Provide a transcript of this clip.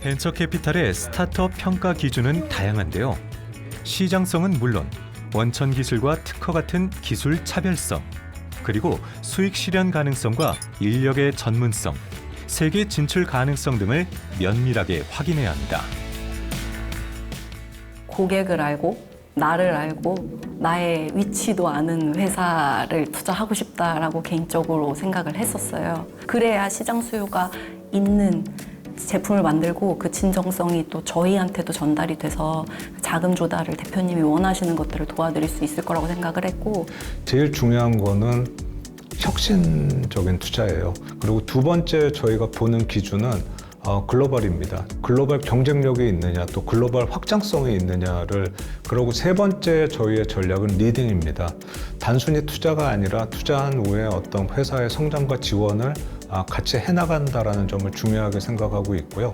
벤처 캐피탈의 스타트업 평가 기준은 다양한데요. 시장성은 물론 원천 기술과 특허 같은 기술 차별성, 그리고 수익 실현 가능성과 인력의 전문성, 세계 진출 가능성 등을 면밀하게 확인해야 합니다. 고객을 알고 나를 알고 나의 위치도 아는 회사를 투자하고 싶다라고 개인적으로 생각을 했었어요. 그래야 시장 수요가 있는 제품을 만들고 그 진정성이 또 저희한테도 전달이 돼서 자금 조달을 대표님이 원하시는 것들을 도와드릴 수 있을 거라고 생각을 했고 제일 중요한 거는 혁신적인 투자예요. 그리고 두 번째 저희가 보는 기준은 어, 글로벌입니다. 글로벌 경쟁력이 있느냐, 또 글로벌 확장성이 있느냐를 그리고 세 번째 저희의 전략은 리딩입니다. 단순히 투자가 아니라 투자한 후에 어떤 회사의 성장과 지원을 아, 같이 해나간다라는 점을 중요하게 생각하고 있고요.